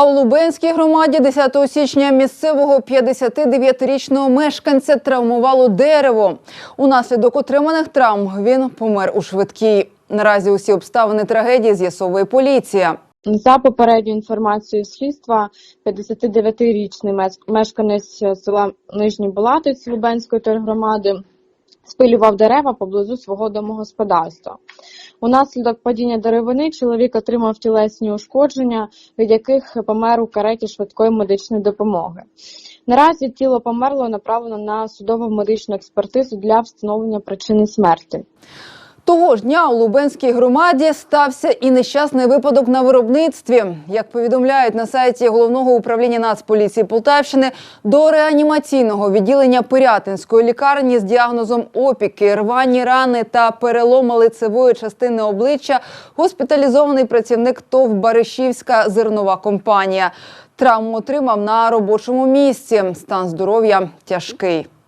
А у Лубенській громаді 10 січня місцевого 59-річного мешканця травмувало дерево. Унаслідок отриманих травм він помер у швидкій. Наразі усі обставини трагедії з'ясовує поліція. За попередньою інформацією слідства, 59-річний мес- мешканець села Нижній Булатець Лубенської тергромади спилював дерева поблизу свого домогосподарства. Унаслідок падіння деревини чоловік отримав тілесні ушкодження, від яких помер у кареті швидкої медичної допомоги. Наразі тіло померло направлено на судову медичну експертизу для встановлення причини смерті. Того ж дня у Лубенській громаді стався і нещасний випадок на виробництві. Як повідомляють на сайті головного управління Нацполіції Полтавщини, до реанімаційного відділення Пирятинської лікарні з діагнозом опіки, рвані рани та переломи лицевої частини обличчя госпіталізований працівник ТОВ Баришівська зернова компанія. Травму отримав на робочому місці. Стан здоров'я тяжкий.